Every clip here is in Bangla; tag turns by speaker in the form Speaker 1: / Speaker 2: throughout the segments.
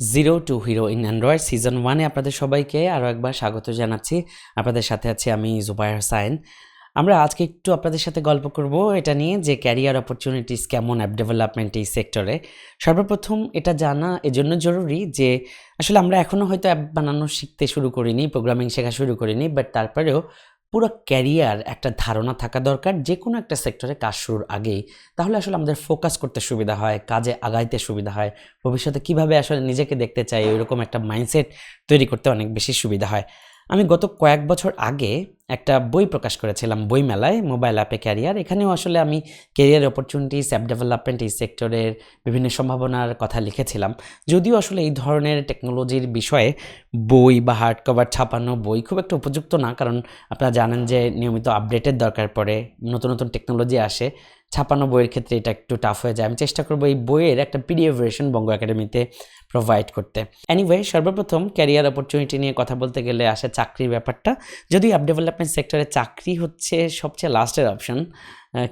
Speaker 1: Zero to hero in Android season ওয়ানে আপনাদের সবাইকে আরও একবার স্বাগত জানাচ্ছি। আপনাদের সাথে আছি আমি জুবাইর হোসাইন। আমরা আজকে একটু আপনাদের সাথে গল্প করব এটা নিয়ে যে ক্যারিয়ার অপরচুনিটিস কেমন অ্যাপ ডেভেলপমেন্ট এই সেক্টরে সর্বপ্রথম এটা জানা এজন্য জরুরি যে আসলে আমরা এখনও হয়তো অ্যাপ বানানো শিখতে শুরু করিনি প্রোগ্রামিং শেখা শুরু করিনি বাট তারপরেও পুরো ক্যারিয়ার একটা ধারণা থাকা দরকার যে কোনো একটা সেক্টরে কাজ শুরুর আগেই তাহলে আসলে আমাদের ফোকাস করতে সুবিধা হয়, কাজে আগাইতে সুবিধা হয়। ভবিষ্যতে কীভাবে আসলে নিজেকে দেখতে চাই ওইরকম একটা মাইন্ডসেট তৈরি করতে অনেক বেশি সুবিধা হয়। আমি গত কয়েক বছর আগে একটা বই প্রকাশ করেছিলাম বই মেলায় মোবাইল অ্যাপে ক্যারিয়ার এখানেও আসলে আমি ক্যারিয়ার অপরচুনিটিস অ্যাপ ডেভেলপমেন্ট এই সেক্টরের বিভিন্ন সম্ভাবনার কথা লিখেছিলাম। যদিও আসলে এই ধরনের টেকনোলজির বিষয়ে বই বা হার্ড কভার ছাপানো বই খুব একটা উপযুক্ত না, কারণ আপনারা জানেন যে নিয়মিত আপডেটের দরকার পড়ে, নতুন নতুন টেকনোলজি আসে, ছাপানো বইয়ের ক্ষেত্রে এটা একটু টাফ হয়ে যায়। আমি চেষ্টা করব এই বইয়ের একটা পিডিএফ ভার্সন বঙ্গ একাডেমিতে প্রোভাইড করতে। অ্যানিওয়ে সর্বপ্রথম ক্যারিয়ার অপরচুনিটি নিয়ে কথা বলতে গেলে আসে চাকরির ব্যাপারটা। যদি অ্যাপ ডেভেলপমেন্ট সেক্টরে চাকরি হচ্ছে সবচেয়ে লাস্টের অপশন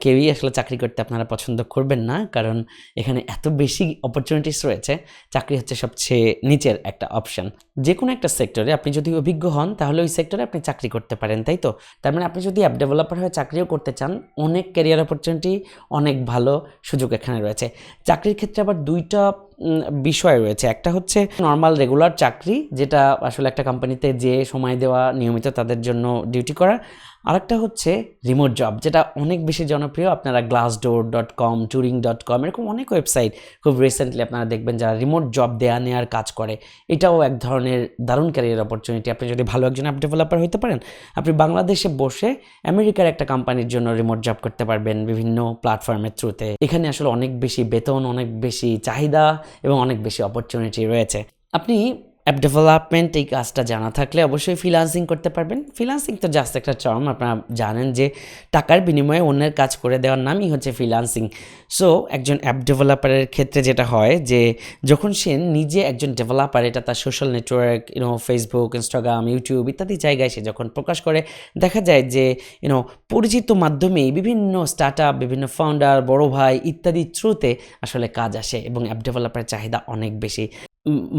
Speaker 1: কেউই আসলে চাকরি করতে আপনারা পছন্দ করবেন না, কারণ এখানে এত বেশি অপরচুনিটিস রয়েছে, চাকরি হচ্ছে সবচেয়ে নিচের একটা অপশন যে কোনো একটা সেক্টরে আপনি যদি অভিজ্ঞ হন, তাহলে ওই সেক্টরে আপনি চাকরি করতে পারেন, তাই তো? তার মানে আপনি যদি অ্যাপ ডেভেলপার হয়ে চাকরিও করতে চান, অনেক ক্যারিয়ার অপরচুনিটি অনেক ভালো সুযোগ এখানে রয়েছে। চাকরির ক্ষেত্রে আবার দুইটা বিষয় রয়েছে। একটা হচ্ছে নর্মাল রেগুলার চাকরি, যেটা আসলে একটা কোম্পানিতে যে সময় দেওয়া, নিয়মিত তাদের জন্য ডিউটি করা আরেকটা হচ্ছে রিমোট জব যেটা অনেক বেশি জনপ্রিয়। আপনারা glass door dot com Turing dot com এরকম অনেক ওয়েবসাইট খুব রিসেন্টলি আপনারা দেখবেন যারা রিমোট জব দেয়া নেওয়ার কাজ করে। এটাও এক ধরনের দারুণ ক্যারিয়ার অপরচুনিটি আপনি যদি ভালো একজন অ্যাপ ডেভেলপার হতে পারেন, আপনি বাংলাদেশে বসে আমেরিকার একটা কোম্পানির জন্য রিমোট জব করতে পারবেন বিভিন্ন প্ল্যাটফর্মের থ্রুতে এখানে আসলে অনেক বেশি বেতন, অনেক বেশি চাহিদা এবং অনেক বেশি অপরচুনিটি রয়েছে। আপনি অ্যাপ ডেভেলপমেন্ট এই কাজটা জানা থাকলে অবশ্যই ফ্রিলান্সিং করতে পারবেন। ফ্রিলান্সিং তো জাস্ট একটা টার্ম আপনারা জানেন যে টাকার বিনিময়ে অন্যের কাজ করে দেওয়ার নামই হচ্ছে ফ্রিলান্সিং সো একজন অ্যাপ ডেভেলপারের ক্ষেত্রে যেটা হয় যে, যখন সে নিজে একজন ডেভেলপার এটা তার social network you know Facebook Instagram YouTube ইত্যাদি জায়গায় সে যখন প্রকাশ করে, দেখা যায় যে ইউনো পরিচিত মাধ্যমেই বিভিন্ন স্টার্ট আপ বিভিন্ন ফাউন্ডার বড় ভাই ইত্যাদি থ্রুতে আসলে কাজ আসে এবং অ্যাপ ডেভেলপারের চাহিদা অনেক বেশি।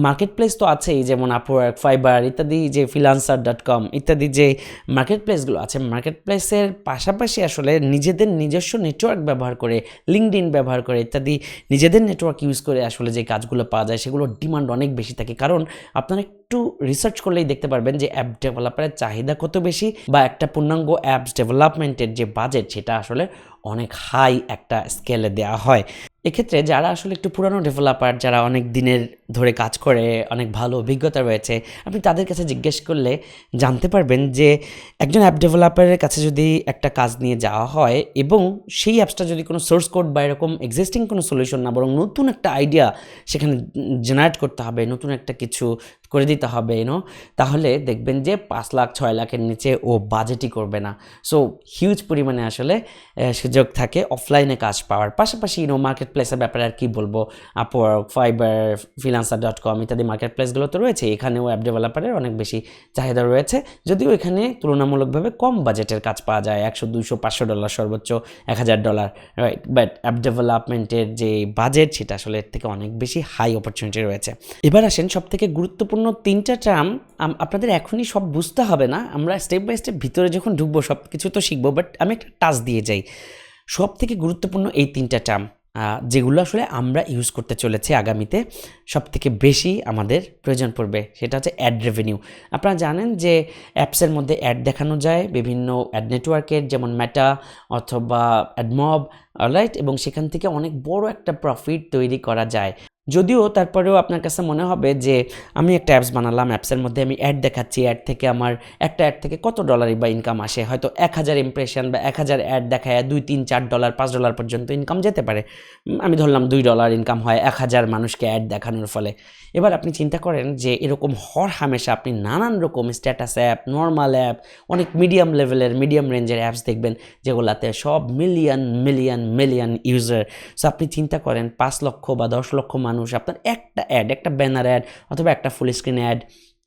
Speaker 1: মার্কেট প্লেস তো আছেই, যেমন আপওয়ার্ক ফাইবার ইত্যাদি যে ফিলান্সার ডট কম ইত্যাদি যে মার্কেট প্লেসগুলো আছে মার্কেট প্লেসের পাশাপাশি আসলে নিজেদের নিজস্ব নেটওয়ার্ক ব্যবহার করে লিঙ্কড ব্যবহার করে ইত্যাদি নিজেদের নেটওয়ার্ক ইউজ করে আসলে যে কাজগুলো পাওয়া যায় সেগুলোর ডিমান্ড অনেক বেশি থাকে। কারণ আপনারা একটু রিসার্চ করলেই দেখতে পারবেন যে অ্যাপ ডেভেলপারের চাহিদা কত বেশি বা একটা পূর্ণাঙ্গ অ্যাপস ডেভেলপমেন্টের যে বাজেট সেটা আসলে অনেক হাই একটা স্কেলে দেওয়া হয়। এক্ষেত্রে যারা আসলে একটু পুরানো ডেভেলপার যারা অনেক দিনের ধরে কাজ করে, অনেক ভালো অভিজ্ঞতা রয়েছে, আপনি তাদের কাছে জিজ্ঞেস করলে জানতে পারবেন যে একজন অ্যাপ ডেভেলপারের কাছে যদি একটা কাজ নিয়ে যাওয়া হয় এবং সেই অ্যাপসটা যদি কোনো সোর্স কোড বা এরকম এক্সিস্টিং কোনো সলিউশন না, বরং নতুন একটা আইডিয়া সেখানে জেনারেট করতে হবে, নতুন একটা কিছু করে দিতে হবে ইনো তাহলে দেখবেন যে পাঁচ লাখ, ছয় লাখের নিচে ও বাজেটই করবে না। সো হিউজ পরিমাণে আসলে সুযোগ থাকে অফলাইনে কাজ পাওয়ার। পাশাপাশি ইনো মার্কেট প্লেসের ব্যাপারে আর কি বলব? Upwork Fiverr freelancer dot com ইত্যাদি মার্কেট প্লেসগুলো তো রয়েছে। এখানেও অ্যাপ ডেভেলপারের অনেক বেশি চাহিদা রয়েছে। যদিও এখানে তুলনামূলকভাবে কম বাজেটের কাজ পাওয়া যায়, একশো, দুইশো, পাঁচশো ডলার সর্বোচ্চ, এক হাজার ডলার রাইট বাট অ্যাপ ডেভেলপমেন্টের যে বাজেট সেটা আসলে এর থেকে অনেক বেশি হাই অপরচুনিটি রয়েছে। এবার আসেন সব থেকে গুরুত্বপূর্ণ তিনটা টার্ম আপনাদের এখনই সব বুঝতে হবে না। আমরা স্টেপ বাই স্টেপ ভিতরে যখন ঢুকবো সব কিছু তো শিখব বাট আমি একটা টাচ দিয়ে যাই। সব থেকে গুরুত্বপূর্ণ এই তিনটা টার্ম যেগুলো আসলে আমরা ইউজ করতে চলেছি আগামীতে সব থেকে বেশি আমাদের প্রয়োজন পড়বে, সেটা হচ্ছে অ্যাড রেভিনিউ আপনারা জানেন যে অ্যাপসের মধ্যে অ্যাড দেখানো যায়, বিভিন্ন অ্যাড নেটওয়ার্কের যেমন ম্যাটা অথবা অ্যাডমব রাইট এবং সেখান থেকে অনেক বড় একটা প্রফিট তৈরি করা যায়। যদিও তারপরেও আপনার কাছে মনে হবে যে আমি একটা অ্যাপস বানালাম অ্যাপসের মধ্যে আমি অ্যাড দেখাচ্ছি অ্যাড থেকে আমার একটা অ্যাড থেকে কত ডলারই বা ইনকাম আসে? হয়তো এক হাজার ইমপ্রেশন বা এক হাজার অ্যাড দেখায় দুই, তিন, চার ডলার পাঁচ ডলার পর্যন্ত ইনকাম যেতে পারে। আমি ধরলাম দুই ডলার ইনকাম হয় এক হাজার মানুষকে অ্যাড দেখানোর ফলে। এবার আপনি চিন্তা করেন যে এরকম হর হামেশা আপনি নানান রকম স্ট্যাটাস অ্যাপ নর্মাল অ্যাপ অনেক মিডিয়াম লেভেলের মিডিয়াম রেঞ্জের অ্যাপস দেখবেন, যেগুলাতে সব million million million user so আপনি চিন্তা করেন, পাঁচ লক্ষ বা দশ লক্ষ মানুষ আপনার একটা অ্যাড একটা ব্যানার অ্যাড অথবা একটা ফুল স্ক্রিন অ্যাড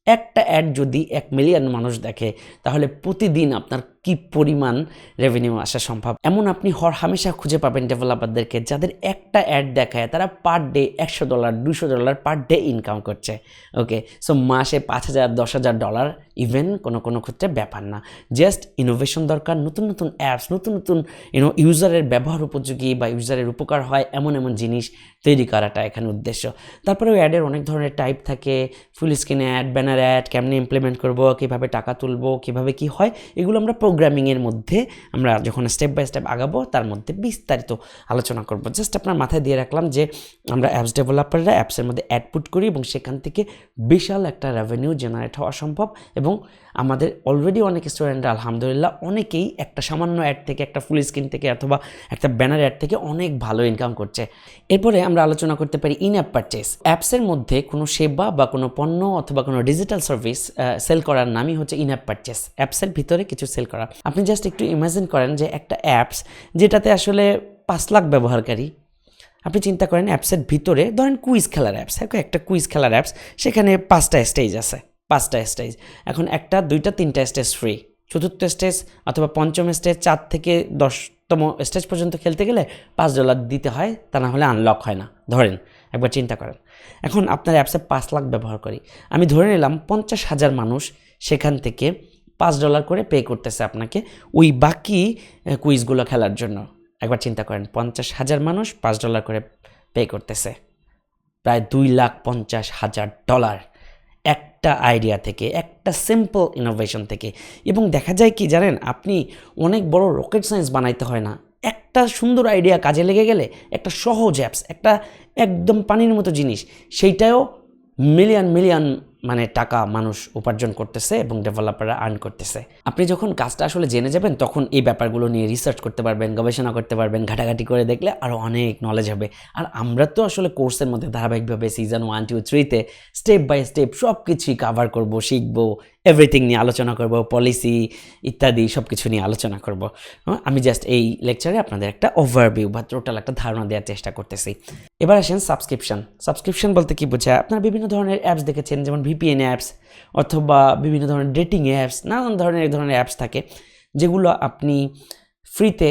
Speaker 1: একটা অ্যাড যদি এক মিলিয়ন মানুষ দেখে, তাহলে প্রতিদিন আপনার কি পরিমাণ রেভিনিউ আসা সম্ভব? এমন আপনি হর হামেশা খুঁজে পাবেন ডেভেলপারদেরকে যাদের একটা অ্যাড দেখায় তারা পার ডে একশো ডলার দুশো ডলার পার ডে ইনকাম করছে ওকে সো মাসে পাঁচ হাজার, দশ হাজার ডলার ইভেন কোনো কোনো ক্ষেত্রে ব্যাপার না। জাস্ট ইনোভেশন দরকার, নতুন নতুন অ্যাপস নতুন নতুন ইউনো ইউজারের ব্যবহার উপযোগী বা ইউজারের উপকার হয় এমন এমন জিনিস তৈরি করাটা এখানে উদ্দেশ্য। তারপরে ওই অ্যাডের অনেক ধরনের টাইপ থাকে full screen ad banner ad কেমনি ইমপ্লিমেন্ট করব, কীভাবে টাকা তুলবো, কীভাবে কি হয়, এগুলো আমরা প্রোগ্রামিংয়ের মধ্যে আমরা যখন স্টেপ বাই স্টেপ আগাবো, তার মধ্যে বিস্তারিত আলোচনা করব। জাস্ট আপনার মাথায় দিয়ে রাখলাম যে, আমরা অ্যাপস ডেভেলপাররা অ্যাপসের মধ্যে অ্যাড পুট করি এবং সেখান থেকে বিশাল একটা রেভিনিউ জেনারেট হওয়া সম্ভব এবং আমাদের অলরেডি অনেক স্টুডেন্টরা আলহামদুলিল্লাহ, অনেকেই একটা সামান্য অ্যাড থেকে, একটা ফুল স্ক্রিন থেকে অথবা একটা ব্যানার অ্যাড থেকে অনেক ভালো ইনকাম করছে। এরপরে আমরা আলোচনা করতে পারি ইন অ্যাপ পারচেস অ্যাপসের মধ্যে কোনো সেবা বা কোনো পণ্য অথবা কোনো ডিজিটাল সার্ভিস সেল করার নামই হচ্ছে ইন অ্যাপ পারচেস অ্যাপসের ভিতরে কিছু সেল করা আপনি জাস্ট একটু ইমাজিন করেন যে একটা অ্যাপস যেটাতে আসলে পাঁচ লাখ ব্যবহারকারী, আপনি চিন্তা করেন অ্যাপসের ভিতরে, ধরেন কুইজ খেলার অ্যাপস হ্যাঁ একটা কুইজ খেলার অ্যাপস সেখানে পাঁচটা স্টেজ আছে, পাঁচটা স্টেজ এখন একটা, দুইটা, তিনটা স্টেজ ফ্রি চতুর্থ স্টেজ অথবা পঞ্চম স্টেজ চার থেকে দশতম স্টেজ পর্যন্ত খেলতে গেলে পাঁচ ডলার দিতে হয়, তা না হলে আনলক হয় না। ধরেন, একবার চিন্তা করেন। এখন আপনার অ্যাপসে পাঁচ লাখ ব্যবহার করি আমি ধরে নিলাম পঞ্চাশ হাজার মানুষ সেখান থেকে পাঁচ ডলার করে পে করতেছে আপনাকে ওই বাকি কুইজগুলো খেলার জন্য। একবার চিন্তা করেন, পঞ্চাশ হাজার মানুষ পাঁচ ডলার করে পে করতেছে। প্রায় দুই লাখ পঞ্চাশ হাজার ডলার। একটা আইডিয়া থেকে, একটা সিম্পল ইনোভেশন থেকে। এবং দেখা যায় কি জানেন, আপনি অনেক বড় রকেট সায়েন্স বানাইতে হয় না। একটা সুন্দর আইডিয়া কাজে লেগে গেলে একটা সহজ অ্যাপস একটা একদম পানির মতো জিনিস, সেইটাও মিলিয়ন মিলিয়ন মানে টাকা মানুষ উপার্জন করতেছে এবং ডেভেলপাররা আর্ন করতেছে। আপনি যখন কাজটা আসলে জেনে যাবেন, তখন এই ব্যাপারগুলো নিয়ে রিসার্চ করতে পারবেন, গবেষণা করতে পারবেন, ঘাটাঘাটি করে দেখলে আরও অনেক নলেজ হবে। আর আমরা তো আসলে কোর্সের মধ্যে ধারাবাহিকভাবে সিজন ওয়ান টু থ্রিতে স্টেপ বাই স্টেপ সব কিছুই কাভার করব, শিখব এভরিথিং নিয়ে আলোচনা করব পলিসি ইত্যাদি সব কিছু নিয়ে আলোচনা করব। হ্যাঁ, আমি জাস্ট এই লেকচারে আপনাদের একটা ওভারভিউ বা টোটাল একটা ধারণা দেওয়ার চেষ্টা করতেছি। এবার আসেন সাবস্ক্রিপশন সাবস্ক্রিপশন বলতে কি বোঝায়? আপনারা বিভিন্ন ধরনের অ্যাপস দেখেছেন যেমন ভিপিএন অ্যাপস অথবা বিভিন্ন ধরনের ডেটিং অ্যাপস নানান ধরনের ধরনের অ্যাপস থাকে যেগুলো আপনি ফ্রিতে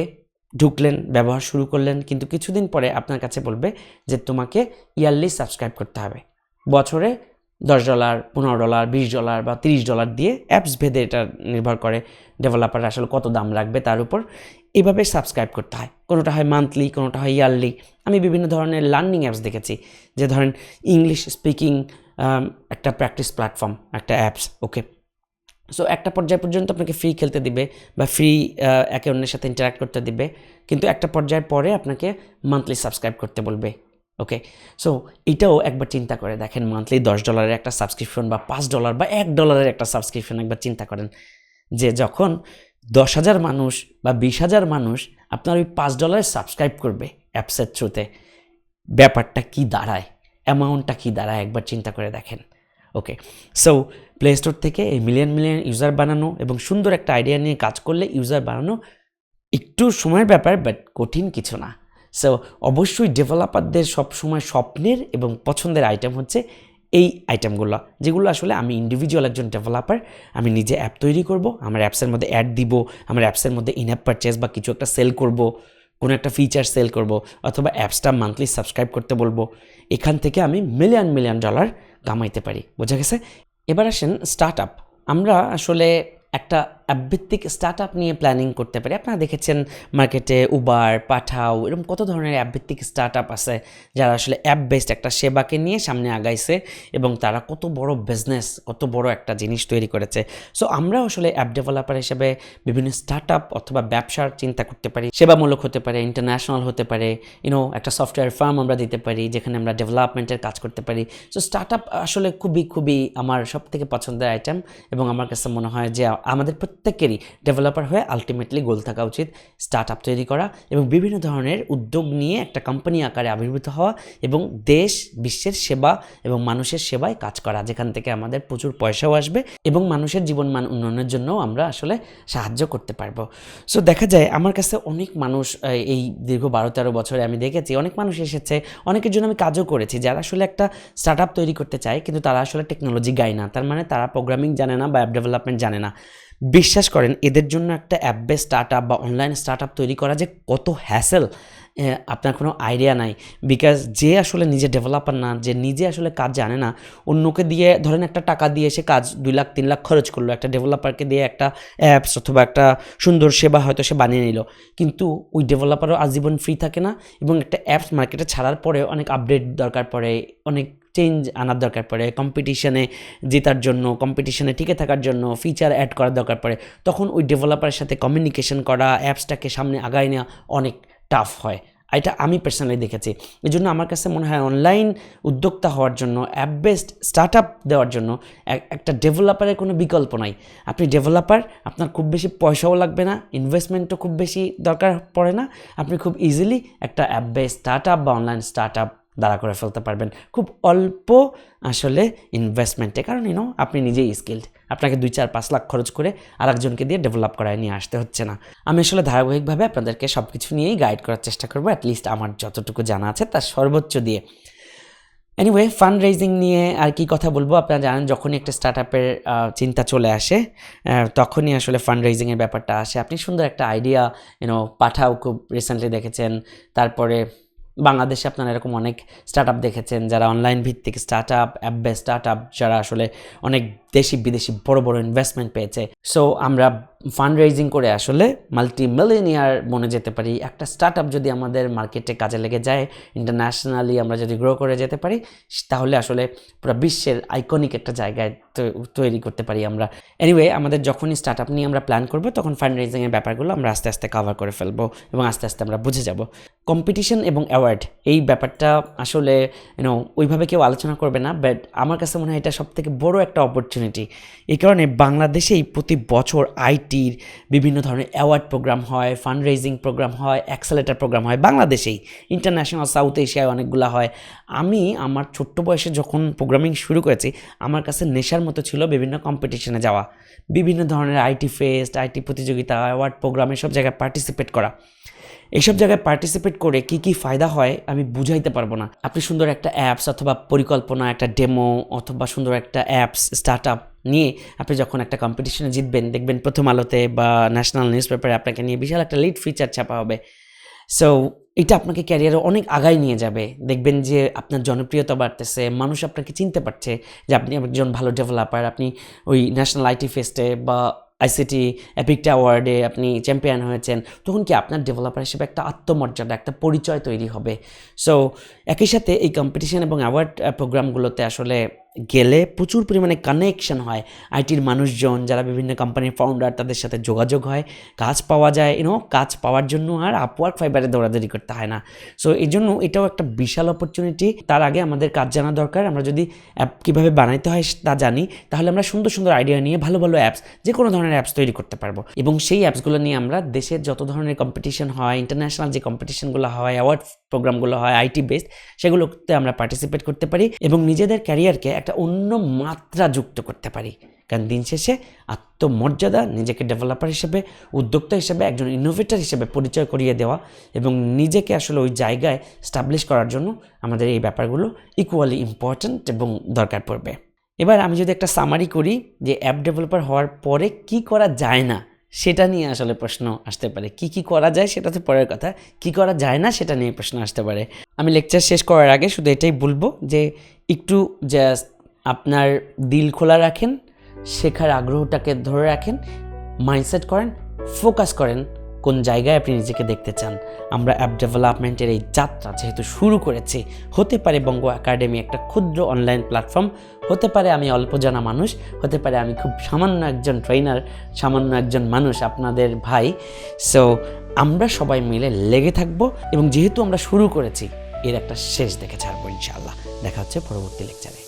Speaker 1: ঢুকলেন ব্যবহার শুরু করলেন কিন্তু কিছুদিন পরে আপনার কাছে বলবে যে তোমাকে ইয়ারলি সাবস্ক্রাইব করতে হবে। বছরে দশ ডলার, পনেরো ডলার, বিশ ডলার বা তিরিশ ডলার দিয়ে অ্যাপস ভেদে এটা নির্ভর করে ডেভেলপার আসলে কত দাম লাগবে তার উপর। এইভাবে সাবস্ক্রাইব করতে হয়। কোনোটা হয় মান্থলি কোনোটা হয় ইয়ারলি আমি বিভিন্ন ধরনের লার্নিং অ্যাপস দেখেছি। যে ধরেন ইংলিশ স্পিকিং একটা প্র্যাকটিস প্ল্যাটফর্ম একটা অ্যাপস ওকে সো একটা পর্যায় পর্যন্ত আপনাকে ফ্রি খেলতে দিবে বা ফ্রি একে অন্যের সাথে ইন্টারাক্ট করতে দিবে। কিন্তু একটা পর্যায়ের পরে আপনাকে মান্থলি সাবস্ক্রাইব করতে বলবে। ওকে সো এটাও একবার চিন্তা করে দেখেন মান্থলি দশ ডলারের একটা সাবস্ক্রিপশন বা পাঁচ ডলার বা এক ডলারের একটা সাবস্ক্রিপশন একবার চিন্তা করেন যে যখন দশ হাজার মানুষ বা বিশ হাজার মানুষ আপনার ওই পাঁচ ডলারে সাবস্ক্রাইব করবে অ্যাপসের থ্রুতে ব্যাপারটা কি দাঁড়ায়? অ্যামাউন্টটা কি দাঁড়ায়? একবার চিন্তা করে দেখেন। ওকে সো প্লে স্টোর থেকে এই মিলিয়ন মিলিয়ন ইউজার বানানো এবং সুন্দর একটা আইডিয়া নিয়ে কাজ করলে ইউজার বানানো একটু সময়ের ব্যাপার বাট কঠিন কিছু না। সো অবশ্যই ডেভেলপারদের সবসময় স্বপ্নের এবং পছন্দের আইটেম হচ্ছে এই আইটেমগুলো যেগুলো আসলে আমি ইন্ডিভিজুয়াল একজন ডেভেলপার আমি নিজে অ্যাপ তৈরি করব, আমার অ্যাপসের মধ্যে অ্যাড দিব, আমার অ্যাপসের মধ্যে ইন অ্যাপ পারচেস বা কিছু একটা সেল করব, কোনো একটা ফিচার সেল করব, অথবা অ্যাপসটা মান্থলি সাবস্ক্রাইব করতে বলব, এখান থেকে আমি মিলিয়ন মিলিয়ন ডলার কামাইতে পারি, বোঝা গেছে? এবার আসেন স্টার্ট আপ আমরা আসলে একটা অ্যাপভিত্তিক স্টার্ট আপ নিয়ে প্ল্যানিং করতে পারি। আপনারা দেখেছেন মার্কেটে উবার পাঠাও এরকম কত ধরনের অ্যাপভিত্তিক স্টার্ট আপ আছে যারা আসলে অ্যাপ বেসড একটা সেবাকে নিয়ে সামনে আগাইছে এবং তারা কত বড় বিজনেস কত বড় একটা জিনিস তৈরি করেছে। সো আমরা আসলে অ্যাপ ডেভেলপার হিসেবে বিভিন্ন স্টার্ট আপ অথবা ব্যবসার চিন্তা করতে পারি। সেবামূলক হতে পারে ইন্টারন্যাশনাল হতে পারে ইউনো একটা সফটওয়্যার ফার্ম আমরা দিতে পারি যেখানে আমরা ডেভেলপমেন্টের কাজ করতে পারি। সো স্টার্ট আপ আসলে খুবই খুবই আমার সব থেকে পছন্দের আইটেম এবং আমার কাছে মনে হয় যে আমাদের প্রত্যেকেরই ডেভেলপার হয়ে আলটিমেটলি গোল থাকা উচিত স্টার্ট আপ তৈরি করা এবং বিভিন্ন ধরনের উদ্যোগ নিয়ে একটা কোম্পানি আকারে আবির্ভূত হওয়া এবং দেশ, বিশ্বের সেবা এবং মানুষের সেবায় কাজ করা, যেখান থেকে আমাদের প্রচুর পয়সাও আসবে এবং মানুষের জীবনমান উন্নয়নের জন্য আমরা আসলে সাহায্য করতে পারব। সো দেখা যায় আমার কাছে অনেক মানুষ এই দীর্ঘ বারো তেরো বছরে আমি দেখেছি, অনেক মানুষ এসেছে, অনেকের জন্য আমি কাজও করেছি, যারা আসলে একটা স্টার্ট আপ তৈরি করতে চায়, কিন্তু তারা আসলে টেকনোলজি গায় না, তার মানে তারা প্রোগ্রামিং জানে না বা অ্যাপ ডেভেলপমেন্ট জানে না। বিশ্বাস করেন, এদের জন্য একটা অ্যাপ বেস স্টার্ট বা অনলাইন স্টার্ট তৈরি করা যে কত হ্যাসেল আপনার কোনো আইডিয়া নাই। বিকজ যে আসলে নিজে ডেভেলপার না, যে নিজে আসলে কাজ জানে না, অন্যকে দিয়ে ধরেন একটা টাকা দিয়ে সে কাজ দুই লাখ, তিন লাখ খরচ করল, একটা ডেভেলপারকে দিয়ে একটা অ্যাপস অথবা একটা সুন্দর সেবা হয়তো সে বানিয়ে নিল। কিন্তু ওই ডেভেলপারও আজীবন ফ্রি থাকে না এবং একটা অ্যাপস মার্কেটে ছাড়ার পরে অনেক আপডেট দরকার পড়ে, অনেক চেঞ্জ আনার দরকার পড়ে কম্পিটিশনে জেতার জন্য কম্পিটিশনে টিকে থাকার জন্য ফিচার অ্যাড করার দরকার পড়ে, তখন ওই ডেভেলপারের সাথে কমিউনিকেশন করা অ্যাপসটাকে সামনে আগায় নেওয়া অনেক টাফ হয়। এটা আমি পার্সোনালি দেখেছি। এই জন্য আমার কাছে মনে হয় অনলাইন উদ্যোক্তা হওয়ার জন্য অ্যাপ বেসড স্টার্ট আপ দেওয়ার জন্য একটা ডেভেলপারের কোনো বিকল্প নাই। আপনি ডেভেলপার আপনার খুব বেশি পয়সাও লাগবে না ইনভেস্টমেন্টও খুব বেশি দরকার পড়ে না, আপনি খুব ইজিলি একটা অ্যাপ বেসড স্টার্ট আপ বা অনলাইন স্টার্ট আপ দাঁড়া করে ফেলতে পারবেন। খুব অল্প আসলে ইনভেস্টমেন্টে কারণ ইনো আপনি নিজেই স্কিল্ড আপনাকে দুই চার পাঁচ লাখ খরচ করে আরেকজনকে দিয়ে ডেভেলপ করায় নিয়ে আসতে হচ্ছে না। আমি আসলে ধারাবাহিকভাবে আপনাদেরকে সব কিছু নিয়েই গাইড করার চেষ্টা করব। অ্যাটলিস্ট আমার যতটুকু জানা আছে তার সর্বোচ্চ দিয়ে। এনিওয়ে ফান্ড রেজিং নিয়ে আর কি কথা বলব? আপনারা জানেন, যখনই একটা স্টার্ট আপের চিন্তা চলে আসে তখনই আসলে ফান্ড রেজিংয়ের ব্যাপারটা আসে। আপনি সুন্দর একটা আইডিয়া ইউনো পাঠাও। খুব রিসেন্টলি দেখেছেন। তারপরে বাংলাদেশে আপনারা এরকম অনেক স্টার্ট দেখেছেন, যারা অনলাইন ভিত্তিক start up app start up যারা আসলে অনেক দেশি বিদেশি বড় বড় ইনভেস্টমেন্ট পেয়েছে। সো আমরা ফান্ড রেজিং করে আসলে মাল্টি মিলিয়নিয়ার বনে যেতে পারি। একটা স্টার্ট আপ যদি আমাদের মার্কেটে কাজে লেগে যায় ইন্টারন্যাশনালি আমরা যদি গ্রো করে যেতে পারি, তাহলে আসলে পুরো বিশ্বের আইকনিক একটা জায়গায় তৈরি করতে পারি আমরা। এনিওয়ে আমাদের যখনই স্টার্ট আপ নিয়ে আমরা প্ল্যান করব, তখন ফান্ড রেজিংয়ের ব্যাপারগুলো আমরা আস্তে আস্তে কভার করে ফেলব এবং আস্তে আস্তে আমরা বুঝে যাব। কম্পিটিশন এবং অ্যাওয়ার্ড এই ব্যাপারটা আসলে ইউনো ওইভাবে কেউ আলোচনা করবে না বাট আমার কাছে মনে হয় এটা সব থেকে বড় একটা অপরচুনিটি এই কারণে বাংলাদেশেই প্রতি বছর আইটির বিভিন্ন ধরনের অ্যাওয়ার্ড প্রোগ্রাম হয় ফান্ড রেজিং প্রোগ্রাম হয় অ্যাক্সেলেটার প্রোগ্রাম হয় বাংলাদেশেই। ইন্টারন্যাশনাল সাউথ এশিয়ায় অনেকগুলো হয়। আমি আমার ছোট্ট বয়সে যখন প্রোগ্রামিং শুরু করেছি, আমার কাছে নেশার মতো ছিল বিভিন্ন কম্পিটিশনে যাওয়া। বিভিন্ন ধরনের আইটি ফেস্ট আইটি প্রতিযোগিতা অ্যাওয়ার্ড প্রোগ্রাম এসব জায়গায় পার্টিসিপেট করা। এইসব জায়গায় পার্টিসিপেট করে কি কি ফায়দা হয় আমি বুঝাইতে পারব না। আপনি সুন্দর একটা অ্যাপস অথবা পরিকল্পনা, একটা ডেমো অথবা সুন্দর একটা অ্যাপস স্টার্ট আপ নিয়ে আপনি যখন একটা কম্পিটিশনে জিতবেন, দেখবেন প্রথম আলোতে বা ন্যাশনাল নিউজ পেপারে আপনাকে নিয়ে বিশাল একটা লিড ফিচার ছাপা হবে। সো এটা আপনাকে ক্যারিয়ারে অনেক আগায় নিয়ে যাবে। দেখবেন যে আপনার জনপ্রিয়তা বাড়তেছে, মানুষ আপনাকে চিনতে পারছে যে আপনি একজন ভালো ডেভেলপার আপনি ওই ন্যাশনাল আইটি ফেস্টে বা আইসিটি এপিকটা অ্যাওয়ার্ডে আপনি চ্যাম্পিয়ন হয়েছেন, তখন কি আপনার ডেভেলপার হিসেবে একটা আত্মমর্যাদা, একটা পরিচয় তৈরি হবে? সো একই সাথে এই কম্পিটিশন এবং অ্যাওয়ার্ড প্রোগ্রামগুলোতে আসলে গেলে প্রচুর পরিমাণে কানেকশন হয়। আইটির মানুষজন, যারা বিভিন্ন কোম্পানির ফাউন্ডার তাদের সাথে যোগাযোগ হয়। কাজ পাওয়া যায় ইউনো কাজ পাওয়ার জন্য আর আপওয়ার্ক ফাইবারে দৌড়াদৌড়ি করতে হয় না। সো এই জন্য এটাও একটা বিশাল অপরচুনিটি তার আগে আমাদের কাজ জানা দরকার। আমরা যদি অ্যাপ কীভাবে বানাইতে হয় তা জানি, তাহলে আমরা সুন্দর সুন্দর আইডিয়া নিয়ে ভালো ভালো অ্যাপস যে কোনো ধরনের অ্যাপস তৈরি করতে পারব। এবং সেই অ্যাপসগুলো নিয়ে আমরা দেশের যত ধরনের কম্পিটিশন হয় ইন্টারন্যাশনাল যে কম্পিটিশনগুলো হয় অ্যাওয়ার্ড প্রোগ্রামগুলো হয় আইটি বেসড, সেগুলোতে আমরা পার্টিসিপেট করতে পারি এবং নিজেদের ক্যারিয়ারকে একটা অন্য মাত্রা যুক্ত করতে পারি। কারণ দিন শেষে আত্মমর্যাদা নিজেকে ডেভেলপার হিসেবে, উদ্যোক্তা হিসেবে, একজন ইনোভেটর হিসেবে পরিচয় করিয়ে দেওয়া এবং নিজেকে আসলে ওই জায়গায় স্টাবলিশ করার জন্য আমাদের এই ব্যাপারগুলো ইকুয়ালি ইম্পর্ট্যান্ট এবং দরকার পড়বে। এবার আমি যদি একটা সামারি করি যে অ্যাপ ডেভেলপার হওয়ার পরে কি করা যায় না সেটা নিয়ে আসলে প্রশ্ন আসতে পারে। কি কি করা যায় সেটা তো পরের কথা। কি করা যায় না সেটা নিয়ে প্রশ্ন আসতে পারে। আমি লেকচার শেষ করার আগে শুধু এটাই বলব যে একটু জাস্ট আপনার দিল খোলা রাখেন, শেখার আগ্রহটাকে ধরে রাখেন মাইন্ডসেট করেন ফোকাস করেন। কোন জায়গায় আপনি নিজেকে দেখতে চান। আমরা অ্যাপ ডেভেলপমেন্টের এই যাত্রা যেহেতু শুরু করেছি, হতে পারে বঙ্গ একাডেমি একটা ক্ষুদ্র অনলাইন প্ল্যাটফর্ম হতে পারে আমি অল্প জানা মানুষ, হতে পারে আমি খুব সামান্য একজন ট্রেনার সামান্য একজন মানুষ আপনাদের ভাই। সো আমরা সবাই মিলে লেগে থাকব এবং যেহেতু আমরা শুরু করেছি, এর একটা শেষ দেখে ছাড়বো ইনশাআল্লাহ। দেখা হচ্ছে পরবর্তী লেকচারে